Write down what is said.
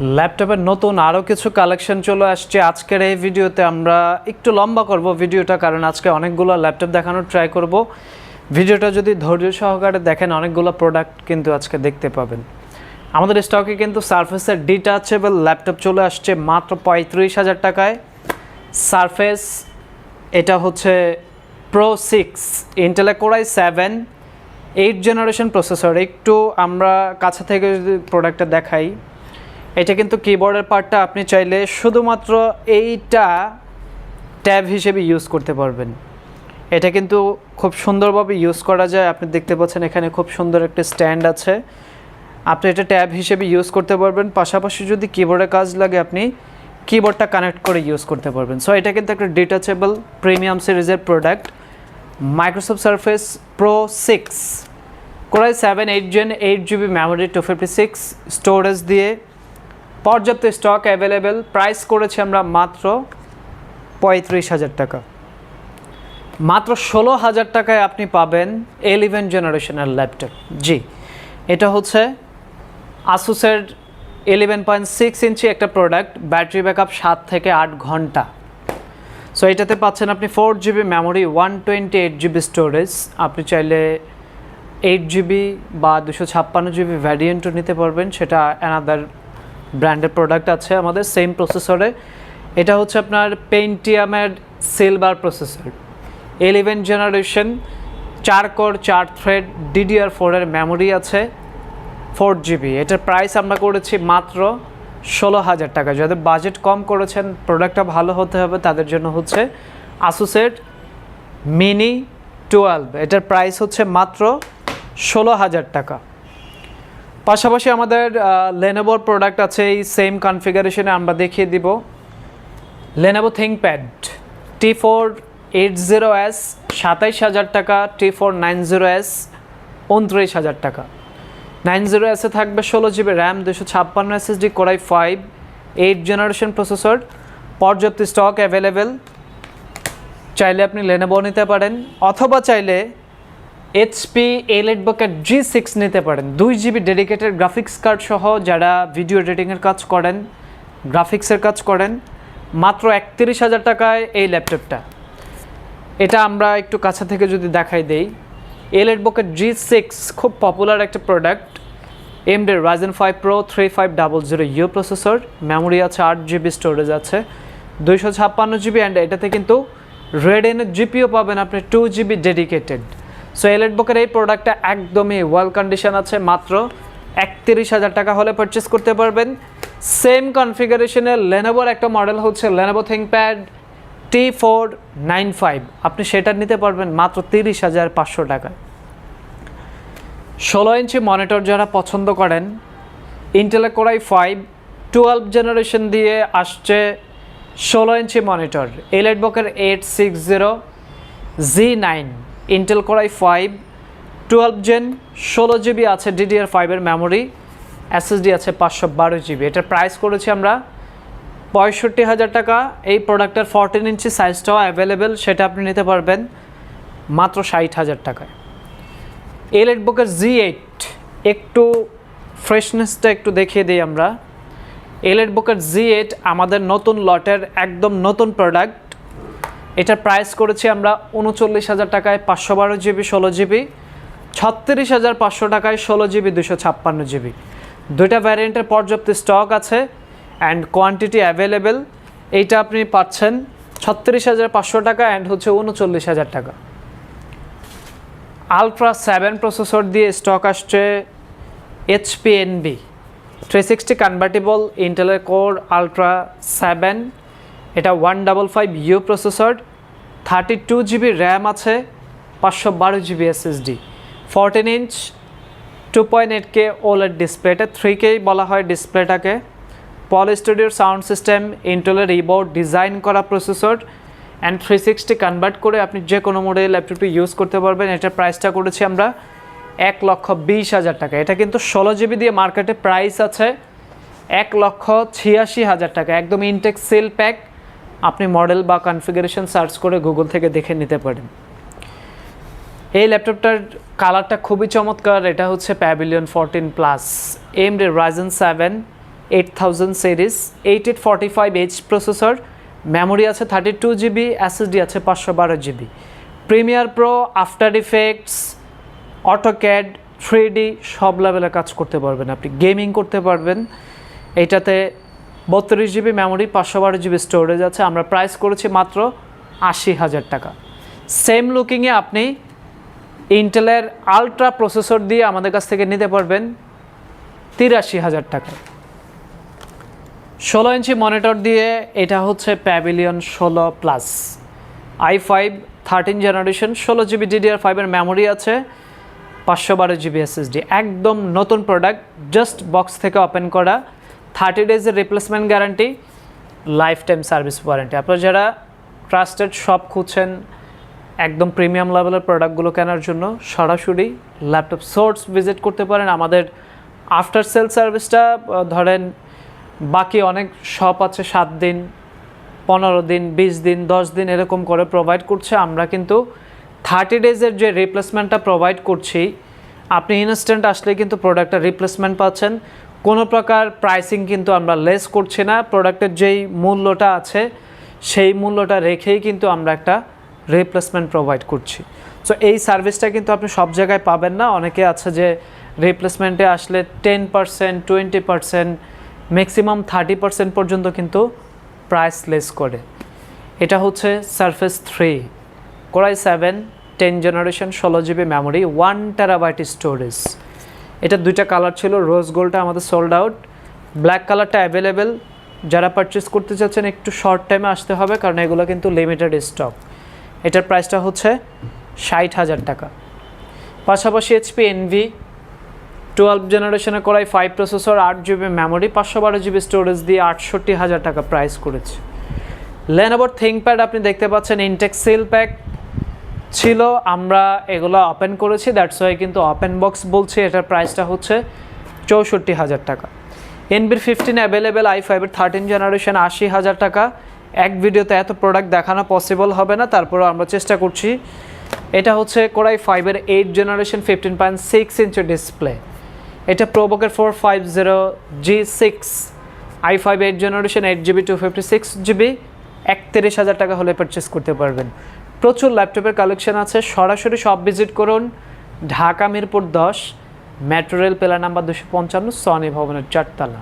ল্যাপটপের নতুন আরও কিছু কালেকশন চলে আসছে। আজকের এই ভিডিওতে আমরা একটু লম্বা করব ভিডিওটা, কারণ আজকে অনেকগুলো ল্যাপটপ দেখানোর ট্রাই করব। ভিডিওটা যদি ধৈর্য সহকারে দেখেন, অনেকগুলো প্রোডাক্ট কিন্তু আজকে দেখতে পাবেন। আমাদের স্টকে কিন্তু সারফেসের ডিটাচেবল ল্যাপটপ চলে আসছে মাত্র পঁয়ত্রিশ হাজার টাকায়। সারফেস এটা হচ্ছে Pro six ইন্টেলে core i seven eight generation processor একটু আমরা কাছে থেকে যদি প্রোডাক্টটা দেখাই এটা কিন্তু কিবোর্ডের পার্টটা আপনি চাইলে শুধুমাত্র এইটা ট্যাব হিসেবে ইউজ করতে পারবেন। এটা কিন্তু খুব সুন্দরভাবে ইউজ করা যায়। আপনি দেখতে পাচ্ছেন এখানে খুব সুন্দর একটা স্ট্যান্ড আছে। আপনি এটা ট্যাব হিসেবে ইউজ করতে পারবেন। পাশাপাশি যদি কিবোর্ডে কাজ লাগে, আপনি কিবোর্ডটা কানেক্ট করে ইউজ করতে পারবেন। সো এটা কিন্তু একটা ডিটাচেবল প্রিমিয়াম সিরিজের product Microsoft Surface Pro six core i seven eight gen eight GB memory two fifty six storage দিয়ে পর্যাপ্ত স্টক অ্যাভেলেবেল। প্রাইস করেছি আমরা মাত্র পঁয়ত্রিশ হাজার টাকা। মাত্র ষোলো হাজার টাকায় আপনি পাবেন এলিভেন জেনারেশনের ল্যাপটপ জি, এটা হচ্ছে আসুসের ইলেভেন পয়েন্ট সিক্স ইঞ্চি একটা প্রোডাক্ট ব্যাটারি ব্যাকআপ সাত থেকে আট ঘণ্টা। সো এটাতে পাচ্ছেন আপনি four GB memory one twenty eight GB storage আপনি চাইলে এইট জিবি বা দুশো ছাপ্পান্ন জিবি ভ্যারিয়েন্টও নিতে পারবেন। সেটা অ্যানাদার ব্র্যান্ডের প্রোডাক্ট আছে আমাদের সেম প্রসেসরে। এটা হচ্ছে আপনার পেন্টিয়ামের সিলভার প্রসেসর ইলেভেন জেনারেশন চার কোর চার থ্রেড ডিডিআর ফোরের মেমোরি আছে ফোর জিবি এটার প্রাইস আমরা করেছি মাত্র ষোলো হাজার টাকা। যাদের বাজেট কম করেছেন প্রোডাক্টটা ভালো হতে হবে, তাদের জন্য হচ্ছে আসুসেট মিনি টুয়েলভ এটার প্রাইস হচ্ছে মাত্র ষোলো হাজার টাকা। পাশাপাশি আমাদের লেনোভোর প্রোডাক্ট আছে, এই সেম কনফিগারেশনে আমরা দেখিয়ে দিব। Lenovo ThinkPad T four eight zero S সাতাইশ হাজার টাকা T four nine zero S উনত্রিশ হাজার টাকা। নাইন জিরো এসে থাকবে ষোলো জিবি র্যাম দুশো ছাপ্পান্ন SSD core i five eight generation processor পর্যাপ্ত স্টক অ্যাভেলেবেল চাইলে আপনি লেনোভো নিতে পারেন, অথবা চাইলে HP EliteBook G six নিতে পারেন। দুই জিবি ডেডিকেটেড গ্রাফিক্স কার্ড সহ যারা ভিডিও এডিটিংয়ের কাজ করেন গ্রাফিক্সের কাজ করেন, মাত্র একত্রিশ হাজার টাকায় এই ল্যাপটপটা এটা আমরা একটু কাছা থেকে যদি দেখাই দেই এলেট বকেট জি সিক্স খুব পপুলার একটা product AMD Ryzen five pro three five double zero U processor memory আছে আট জিবি স্টোরেজ আছে দুইশো ছাপ্পান্ন জিবি অ্যান্ড এটাতে কিন্তু রেড এনের জিপিও পাবেন আপনি two GB dedicated so Elite বুকের এই প্রোডাক্টটা একদমই ওয়েল কন্ডিশন আছে, মাত্র একত্রিশ হাজার টাকা হলে পারচেস করতে পারবেন। সেম কনফিগারেশনের লেনোভোর একটা মডেল হচ্ছে Lenovo ThinkPad T four nine five আপনি সেটা নিতে পারবেন মাত্র তিরিশ হাজার পাঁচশো টাকায়। ষোলো ইঞ্চি মনিটর যারা পছন্দ করেন ইন্টেলে core i five twelve generation দিয়ে আসছে ষোলো ইঞ্চি মনিটর এলেট বকের eight six zero G nine Intel core i five twelve gen ষোলো জিবি আছে ডিডিআর ফাইভের মেমোরি এসএসডি আছে পাঁচশো বারো জিবি এটার প্রাইস করেছি আমরা পঁয়ষট্টি হাজার টাকা। এই প্রোডাক্টের ফোরটিন ইঞ্চি সাইজটাও অ্যাভেলেবেল সেটা আপনি নিতে পারবেন মাত্র ষাট হাজার টাকায়। এলেট বুকের জি এইট একটু ফ্রেশনেসটা একটু দেখিয়ে দিই আমরা। এলেট বুকের জি এইট আমাদের নতুন লটের একদম নতুন প্রোডাক্ট এটার প্রাইস করেছি আমরা উনচল্লিশ হাজার টাকায় পাঁচশো বারো জিবি ষোলো জিবি ছত্রিশ হাজার পাঁচশো টাকায় ষোলো জিবি দুশো ছাপ্পান্ন জিবি দুইটা ভ্যারিয়েন্টের পর্যাপ্ত স্টক আছে অ্যান্ড কোয়ান্টিটি অ্যাভেলেবেল এইটা আপনি পাচ্ছেন ছত্রিশ হাজার পাঁচশো টাকা অ্যান্ড হচ্ছে উনচল্লিশ হাজার টাকা। আলট্রা সেভেন প্রসেসর দিয়ে স্টক আসছে HP Envy three sixty convertible ইন্টেলের কোর আলট্রা সেভেন এটা one double five U processor thirty two GB RAM আছে, পাঁচশো বারো GB SSD fourteen inch, two point eight K ওলের ডিসপ্লে এটা থ্রি কেই বলা হয় ডিসপ্লেটাকে। পল স্টুডিওর সাউন্ড সিস্টেম ইন্টেলের রিবোর্ড ডিজাইন করা processor and three sixty convert করে আপনি যে কোনো মোডে ল্যাপটপটি ইউজ করতে পারবেন। এটার প্রাইসটা করেছি আমরা এক লক্ষ বিশ হাজার টাকা। এটা কিন্তু ষোলো জিবি দিয়ে মার্কেটে প্রাইস আছে এক লক্ষ ছিয়াশি হাজার টাকা। একদম ইনটেক সেল প্যাক আপনি মডেল বা কনফিগারেশন সার্চ করে গুগল থেকে দেখে নিতে পারেন। এই ল্যাপটপটার কালারটা খুবই চমৎকার, এটা হচ্ছে Pavilion fourteen plus AMD Ryzen seven eight thousand series eight eight forty five H processor memory আছে থার্টি টু জিবি এসএসডি আছে পাঁচশো বারো GB Premiere Pro After Effects AutoCAD three সব লেভেলে কাজ করতে পারবেন আপনি। গেমিং করতে পারবেন এইটাতে বত্রিশ জিবি মেমোরি পাঁচশো বারো জিবি স্টোরেজ আছে। আমরা প্রাইস করেছি মাত্র আশি হাজার টাকা। সেম লুকিংয়ে আপনি ইন্টেলের আলট্রা প্রসেসর দিয়ে আমাদের কাছ থেকে নিতে পারবেন তিরাশি হাজার টাকা। ষোলো ইঞ্চি মনিটর দিয়ে এটা হচ্ছে প্যাভিলিয়ন ষোলো plus i five thirteen generation ষোলো জিবি ডিডিআর ফাইভের মেমোরি আছে, পাঁচশো বারো জিবি এসএসডি একদম নতুন প্রোডাক্ট জাস্ট বক্স থেকে ওপেন করা। Thirty ডেজের replacement guarantee life time service warranty আপনারা যারা ট্রাস্টেড শপ খুঁজছেন, একদম প্রিমিয়াম লেভেলের প্রোডাক্টগুলো কেনার জন্য সরাসরি ল্যাপটপ সোর্স ভিজিট করতে পারেন। আমাদের আফটার সেল সার্ভিসটা ধরেন বাকি অনেক শপ আছে, সাত দিন, পনেরো দিন, বিশ দিন, দশ দিন এরকম করে প্রোভাইড করছে। আমরা কিন্তু থার্টি ডেজের যে রিপ্লেসমেন্টটা প্রোভাইড করছি, আপনি ইনস্ট্যান্ট আসলে কিন্তু প্রোডাক্টটা রিপ্লেসমেন্ট পাচ্ছেন। কোনো প্রকার প্রাইসিং কিন্তু আমরা লেস করছি না। প্রোডাক্টের যেই মূল্যটা আছে, সেই মূল্যটা রেখেই কিন্তু আমরা একটা রিপ্লেসমেন্ট প্রোভাইড করছি। সো এই সার্ভিসটা কিন্তু আপনি সব জায়গায় পাবেন না। অনেকে আছে যে রিপ্লেসমেন্টে আসলে ten percent twenty percent maximum thirty percent পর্যন্ত কিন্তু প্রাইস লেস করে। এটা হচ্ছে Surface three core i seven ten generation ষোলো GB memory one terabyte storage এটা দুইটা কালার ছিল রোজ গোল্ডটা আমাদের সোল্ড আউট ব্ল্যাক কালারটা অ্যাভেলেবেল যারা পারচেস করতে চাচ্ছেন, একটু শর্ট টাইমে আসতে হবে, কারণ এগুলো কিন্তু লিমিটেড স্টক এটার প্রাইসটা হচ্ছে ষাট হাজার টাকা। পাশাপাশি এইচপি এনভি টুয়েলভ জেনারেশনে করাই ফাইভ প্রসেসর আট জিবি মেমোরি পাঁচশো বারো জিবি স্টোরেজ দিয়ে আটষট্টি হাজার টাকা প্রাইস করেছে। লেনোভোর থিঙ্কপ্যাড আপনি দেখতে পাচ্ছেন ইনটেক সিল প্যাক ছিল, আমরা এগুলো ওপেন করেছি দ্যাটস ওয়াই কিন্তু ওপেন বক্স বলছি, এটার প্রাইসটা হচ্ছে চৌষট্টি হাজার টাকা। এনবির ফিফটিন অ্যাভেলেবেল আই ফাইভের থার্টিন জেনারেশন আশি হাজার টাকা। এক ভিডিওতে এত প্রোডাক্ট দেখানো পসিবল হবে না, তারপরেও আমরা চেষ্টা করছি। এটা হচ্ছে কোরাই ফাইভের eight generation fifteen point six inch display এটা প্রোবকের four five zero G six i five eight generation eight GB two fifty six GB একত্রিশ হাজার টাকা হলে পারচেস করতে পারবেন। প্রচুর ল্যাপটপের কালেকশন আছে। সরাসরি সব ভিজিট করুন। ঢাকা মিরপুর দশ মেট্রো রেল পেলা নাম্বার দুশো পঞ্চান্ন সনি ভবনের চারতলা।